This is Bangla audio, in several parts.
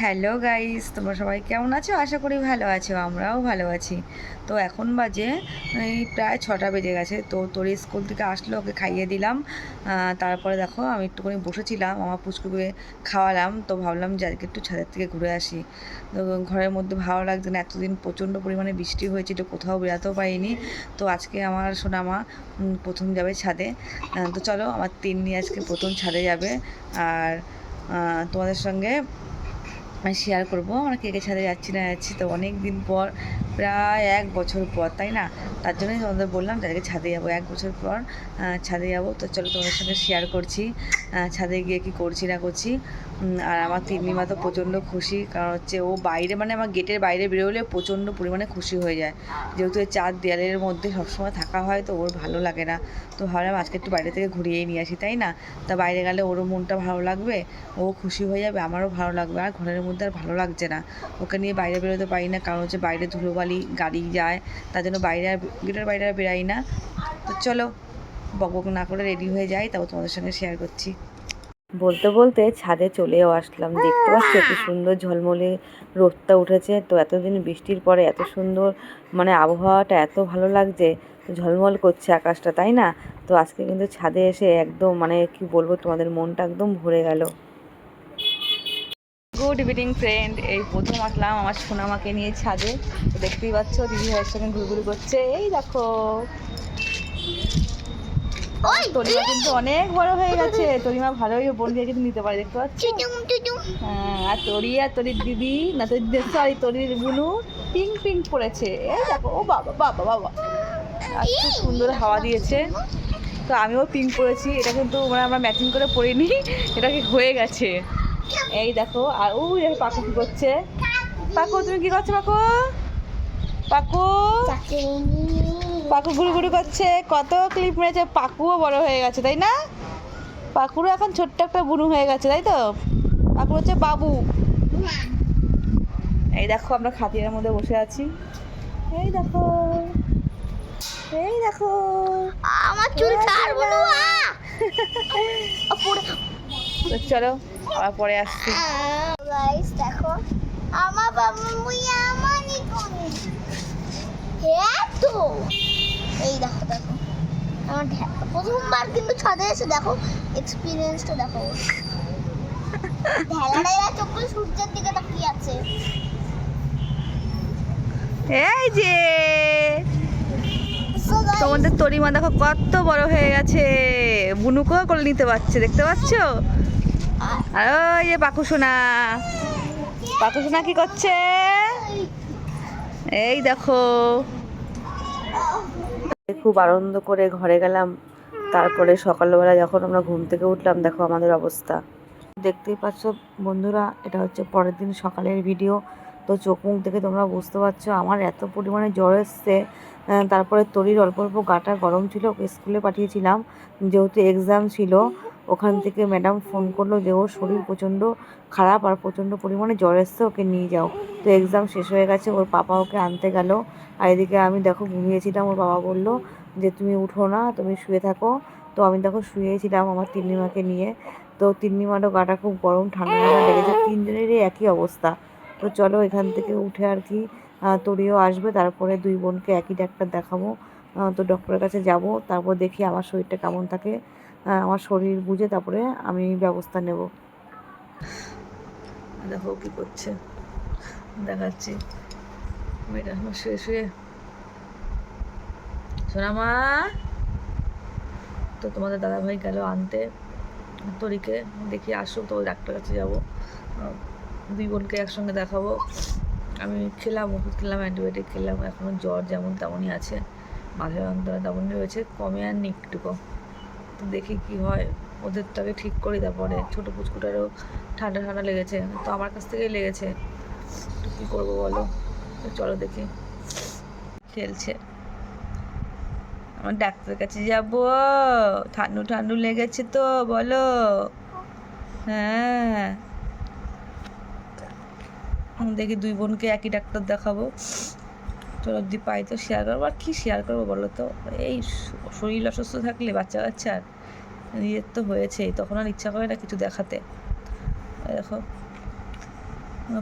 হ্যালো গাইস তোমরা সবাই কেমন আছো? আশা করি ভালো আছো, আমরাও ভালো আছি। তো এখন বাজে প্রায় ছটা বেজে গেছে। তো তোর স্কুল থেকে আসলো, ওকে খাইয়ে দিলাম। তারপরে দেখো, আমি একটুখানি বসেছিলাম, আমার পুচকুকে খাওয়ালাম। তো ভাবলাম যে আজকে একটু ছাদের থেকে ঘুরে আসি। তো ঘরের মধ্যে ভালো লাগছে না, এতদিন প্রচণ্ড পরিমাণে বৃষ্টি হয়েছিল কোথাও বেরাতেও পারিনি। তো আজকে আমার সোনামা প্রথম যাবে ছাদে। তো চলো, আমার তিন্নি আজকে প্রথম ছাদে যাবে। আর তোমাদের সঙ্গে শেয়ার করব। আমরা কে কে ছাদে যাচ্ছি না, যাচ্ছি তো অনেক দিন পর, প্রায় এক বছর পর, তাই না? তার জন্যই তোমাদের বললাম তাদেরকে ছাদে যাব। এক বছর পর ছাদে যাব। তো চলো তোমাদের সঙ্গে শেয়ার করছি ছাদে গিয়ে কি করছি না করছি। আর আমার তিন্নিমা তো প্রচণ্ড খুশি, কারণ হচ্ছে ও বাইরে মানে আমার গেটের বাইরে বেরোলে প্রচণ্ড পরিমাণে খুশি হয়ে যায়। যেহেতু চার দেয়ালের মধ্যে সবসময় থাকা হয়, তো ওর ভালো লাগে না। তো ভাবলাম আজকে একটু বাইরে থেকে ঘুরিয়েই নিয়ে আসি, তাই না? তা বাইরে গেলে ওরও মনটা ভালো লাগবে, ও খুশি হয়ে যাবে, আমারও ভালো লাগবে। আর ঘরের মধ্যে আর ভালো লাগছে না। ওকে নিয়ে বাইরে বেরোতে পারি না, কারণ হচ্ছে বাইরে ধুলোবালি গাড়ি যায়, তার জন্য বাইরে আর গেটের বাইরে আর বেরাই না। তো চলো, বক বক না করে রেডি হয়ে যাই তাও তোমাদের সঙ্গে শেয়ার করছি। বলতে বলতে ছাদে চলেও আসলাম, দেখতে পাচ্ছি কি সুন্দর ঝলমলে রোদটা উঠেছে, তো এতদিন বৃষ্টির পরে এত সুন্দর মানে আবহাওয়াটা এত ভালো লাগছে, তো ঝলমল করছে আকাশটা, তাই না? তো আজকে কিন্তু ছাদে এসে একদম মানে কি বলব, তোমাদের মনটা একদম ভরে গেল। Good evening friend. এই প্রথম আসলাম আমার সোনামাকে নিয়ে ছাদে। দেখতেই পাচ্ছ দিদি ভাইয়ের সঙ্গে ঘুরঘুরি করছে। এই দেখো। তরিমা কিন্তু অনেক বড় হয়ে গেছে। তরিমা ভালোই বোন দিয়ে কিন্তু নিতে পারে দেখতে পাচ্ছ? হ্যাঁ আর তরি আর তরির দিদি না তোর সরি তরির বুনু পিঙ্ক পিঙ্ক পড়েছে এই দেখো ও বাবা বাবা বাবা। আর খুব সুন্দর হাওয়া দিয়েছে। তো আমিও পিঙ্ক পরেছি। এটা কিন্তু মানে আমরা ম্যাচিং করে পরিনি। এটা কি হয়ে গেছে। এই দেখো আর ও দেখো পাকু কি করছে? পাকু তুমি কি করছ পাকু? পাকু? পাকু ঘুরু ঘুরু করছে। কত ক্লিপ মেরেছে পাকুও বড় হয়ে গেছে তাই না? পাকুরও এখন ছোট্ট একটা বুনু হয়ে গেছে তাই তো? পাকুর হচ্ছে বাবু। এই দেখো আমরা খাতিয়ার মধ্যে বসে আছি। এই দেখো। এই দেখো। আমার চুল ছাড়বো না চলো। আবার পরে আসছি। দেখো আমার বাবা মুইয়া আমানি কোনি হ্যাঁ তো। এই দেখো দেখো। আমার প্রথমবার কিন্তু ছাদে এসে দেখো এক্সপিরিয়েন্সটা দেখো। ঢেলাটা চোখ করে সূর্যের দিকে তাকিয়ে আছে। এই যে তোমাদের তরিমা দেখো কত বড় হয়ে গেছে। বুনুকেও করে নিতে পারছে দেখতে পাচ্ছ? কি করছে? এই দেখো। খুব আনন্দ করে ঘরে গেলাম। তারপরে সকালবেলা যখন আমরা ঘুম থেকে উঠলাম, দেখো আমাদের অবস্থা। দেখতেই পাচ্ছ বন্ধুরা, এটা হচ্ছে পরের দিন সকালের ভিডিও তো চোখ মুখ দেখে তোমরা বুঝতে পারছ, আমার এত পরিমাণে জ্বর এসছে। তারপরে তরির অল্প অল্প গাটা গরম ছিল স্কুলে পাঠিয়েছিলাম। যেহেতু এক্সাম ছিল ওখান থেকে ম্যাডাম ফোন করল যে, ওর শরীর প্রচণ্ড খারাপ আর প্রচণ্ড পরিমাণে জ্বর এসছে, ওকে নিয়ে যাও। তো এক্সাম শেষ হয়ে গেছে, ওর পাপা ওকে আনতে গেল। আর এদিকে আমি দেখো ঘুমিয়েছিলাম, ওর বাবা বলল যে, তুমি উঠো না, তুমি শুয়ে থাকো। তো আমি দেখো শুয়েছিলাম আমার তিন্নিমাকে নিয়ে। তো তিন্নিমারও গাটা খুব গরম, ঠান্ডা ঠান্ডা লেগেছে, তিনজনেরই একই অবস্থা। তো চলো এখান থেকে উঠে আর কি তরিও আসবে, তারপরে দুই বোনকে একই ডাক্তার দেখাবো। তো ডক্টরের কাছে যাব, তারপর দেখি আমার শরীরটা কেমন থাকে। আমার শরীর বুঝে তারপরে আমি ব্যবস্থা নেব। দেখো কি করছে। দেখাচ্ছি। মেয়েটা আমার শুয়ে শুয়ে। সোনামা! তো তোমাদের দাদাভাই গেল আনতে। তরিকে দেখি আসুক তো ডাক্তার কাছে যাব। দুই বোনকে একসঙ্গে দেখাবো। আমি খেলাম, ওষুধ খেলাম, অ্যান্টিবায়োটিক খেলাম। এখনও জ্বর যেমন তেমনই আছে। মাথায় যন্ত্রণা তেমনই রয়েছে। কমে আর নি একটুকু। তো দেখি কি হয়। ওদের তো আগে ঠিক করি তারপরে ছোটো পুচকুটারও ঠান্ডা ঠান্ডা লেগেছে। তো আমার কাছ থেকেই লেগেছে। তো কী করব বলো? চলো দেখি। খেলছে। আমার ডাক্তারের কাছে যাব। ঠান্ডু ঠান্ডু লেগেছে তো, বলো। হ্যাঁ। দেখি দুই বোনকে একই ডাক্তার দেখাবো। চলো যদি পাই, তো শেয়ার করব। আর কী শেয়ার করব বলো তো? এই শরীর অসুস্থ থাকলে বাচ্চা কাচ্চার নিজের তো হয়েছেই, তখন আর ইচ্ছা করে না কিছু দেখাতে। দেখো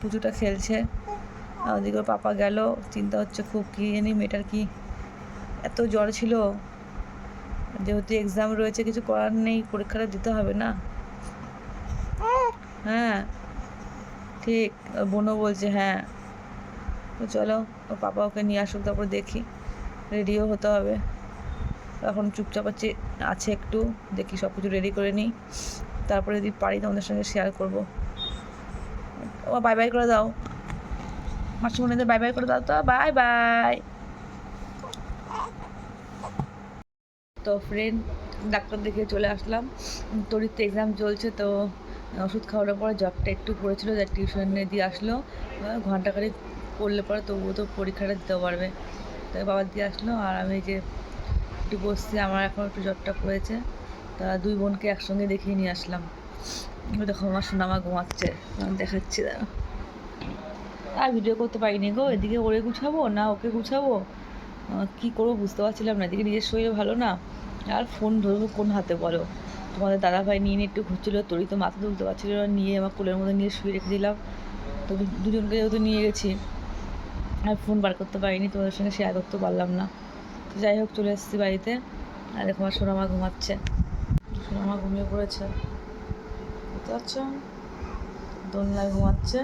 পুজোটা খেলছে ওদিকে পাপা গেল, চিন্তা হচ্ছে খুব কী জানি মেয়েটার কি এত জ্বর ছিল। যেহেতু এক্সাম রয়েছে, কিছু করার নেই, পরীক্ষাটা দিতে হবে না। হ্যাঁ ঠিক বোনও বলছে হ্যাঁ। তো চলো, ওর পাপা ওকে নিয়ে আসুক, তারপর দেখি। রেডিও হতে হবে। এখন চুপচাপ আছে আছে একটু, দেখি সব কিছু রেডি করে নিই। তারপরে যদি পারি তোমাদের সঙ্গে শেয়ার করব। ও বাই বাই করে দাও। মাসুমনিদের বাই বাই করে দাও তো বাই বাই তো ফ্রেন্ড ডাক্তার দেখে চলে আসলাম। তোরই তো এক্সাম চলছে তো, ওষুধ খাওয়ানোর পরে জবটা একটু পড়েছিল যা টিউশনে দিয়ে আসলো। ঘন্টাখানেক পড়লে পরে তবুও তো পরীক্ষাটা দিতে পারবে। তো বাবা দিয়ে আসলো আর আমি যে একটু বসছি, আমার এখন একটু জ্বরটা পড়েছে তা দুই বোনকে একসঙ্গে দেখিয়ে নিয়ে আসলাম। দেখো আমার সোনামা ঘুমাচ্ছে, আমি দেখাচ্ছি দাঁড়া আর ভিডিও করতে পারিনি গো, এদিকে ওরে গুছাবো না ওকে গুছাবো? কি করব বুঝতে পারছিলাম না, এদিকে নিজের শরীর ভালো না। আর ফোন ধরবো কোন হাতে বলো? তোমাদের দাদা ভাই নিয়ে নিয়ে একটু ঘুরছিল তোরই তো মাথা তুলতে পারছিল না, নিয়ে আমার কোলের মধ্যে নিয়ে শুয়ে রেখে দিলাম। তো দুজনকে যেহেতু নিয়ে গেছি আর ফোন বার করতে পারিনি, তোমাদের সঙ্গে শেয়ার করতে পারলাম না। যাই হোক, চলে এসেছি বাড়িতে। আর দেখো আমার সোনামা ঘুমাচ্ছে। সোনামা ঘুমিয়ে পড়েছে। বুঝতে পারছ? দোলনায় ঘুমাচ্ছে।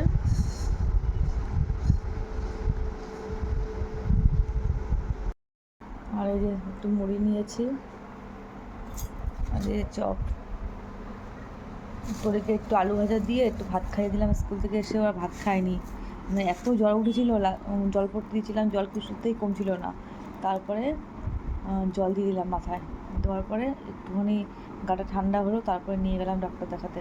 আর এই যে একটু মুড়ি নিয়েছি। আর এই চপ। তোদেরকে একটু আলু ভাজা দিয়ে একটু ভাত খাইয়ে দিলাম, স্কুল থেকে এসে ওরা ভাত খায়নি মানে এত জ্বর উঠেছিল জল পড়তে দিয়েছিলাম, জল কিছুতেই কমছিল না। তারপরে জল দিয়ে দিলাম মাথায়। দেওয়ার পরে একটুখানি গাটা ঠান্ডা হলো, তারপরে নিয়ে গেলাম ডাক্তার দেখাতে।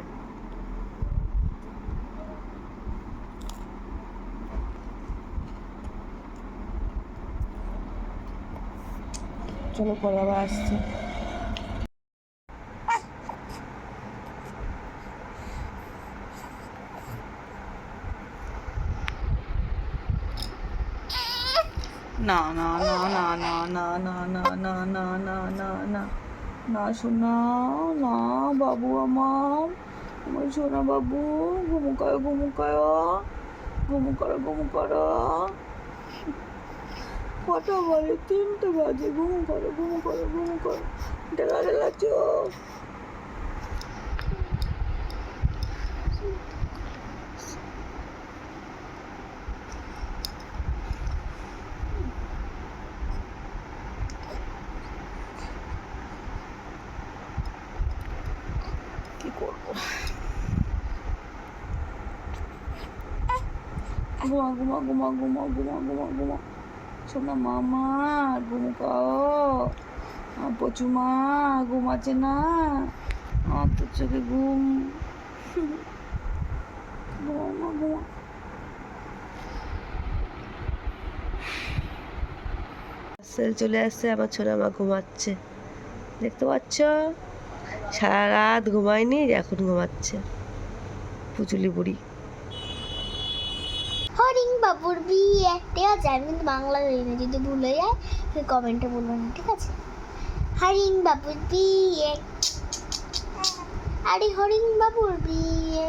চলো পরে আবার আসছি। না না না না না না না না না না না না না না শোনা না বাবু আমার আমার সোনা বাবু ঘুমু করো ঘুমু করো ঘুমু করো ঘুমু করো কটা বাজে তিনটে বাজে ঘুমু করো ঘুমু করো ঘুমু ঢেলা ঢেলা চোখ করব। ঘুমা ঘুমা ঘুমা ঘুমা ঘুমা ঘুমা ঘুমা। শোনা মামা, ঘুমু খাও পচু মা ঘুমাচ্ছে না। আমার তো চোখে ঘুম। ঘুমা ঘুমা সেল চলে আসছে, আবার ছোট মা ঘুমাচ্ছে। দেখতে পাচ্ছ? সারা রাত ঘুমায়নি এখন ঘুমাচ্ছে। পুচুলি বুড়ি। হরিং বাবুর বিয়ে। ঠিক আছে আমি কিন্তু বাংলা জানি না যদি ভুলে যায় তুই কমেন্টে না ঠিক আছে? হরিং বাবুর বিয়ে। আরে হরিং বাবুর বিয়ে।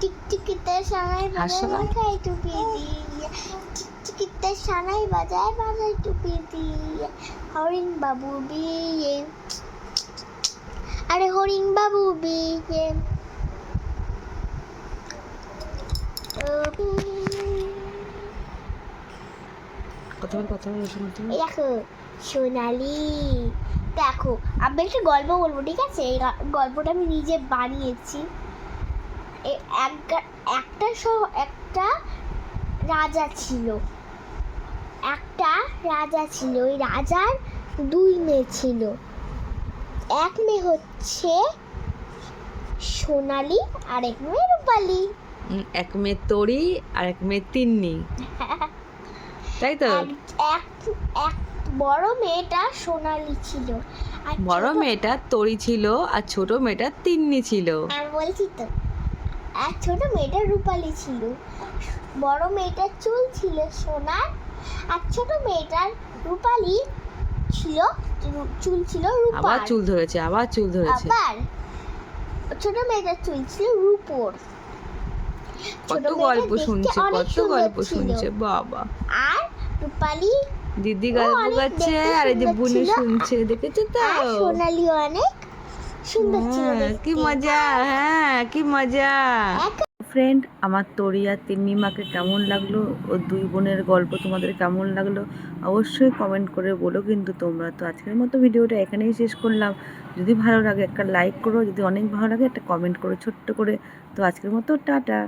টিকটিকিতে সানাই বাজায়। মাথায় টুপি দিয়ে। টিকটিকিতে সানাই বাজায় মাথায় টুপি দিয়ে। হরিং বাবুর বিয়ে। আরে হরিং বাবু বিয়ে। এই দেখো সোনালি দেখো আমি একটা গল্প বলব ঠিক আছে? এই গল্পটা আমি নিজে বানিয়েছি। একটা স- একটা রাজা ছিল। একটা রাজা ছিল ওই রাজার দুই মেয়ে ছিল। এক মেয়ে হচ্ছে সোনালি আর এক মেয়ে রূপালি। এক মেয়ে তরি আর এক মেয়ে তিন্নি। তাই তো? এক এক বড় মেয়েটা সোনালি ছিল আর বড় মেয়েটা তরি ছিল আর ছোট মেয়েটা তিন্নি ছিল। আমি বলছি তো আর ছোট মেয়েটা রূপালি ছিল। বড় মেয়েটার চুল ছিল সোনার আর ছোট মেয়েটার রূপালি ছিল চুল ছিল রূপার। আবার চুল ধরেছে আবার চুল ধরেছে। আবার ছোট মেয়েটার চুল ছিল রূপোর। কত গল্প শুনছে কত গল্প শুনছে বাবা। আর রূপালি দিদি গল্প করছে আর এই যে বুনু শুনছে দেখেছ তো? আর সোনালি অনেক সুন্দর ছিল হ্যাঁ, কি মজা হ্যাঁ কি মজা। ফ্রেন্ড আমার তরি আর তিন্নিমাকে কেমন লাগল? ও দুই বোনের গল্প তোমাদের কেমন লাগল? অবশ্যই কমেন্ট করে বলো কিন্তু তোমরা। তো আজকের মতো ভিডিওটা এখানেই শেষ করলাম। যদি ভালো লাগে একটা লাইক করো, যদি অনেক ভালো লাগে একটা কমেন্ট করো, ছোট্ট করে। তো আজকের মতো টাটা।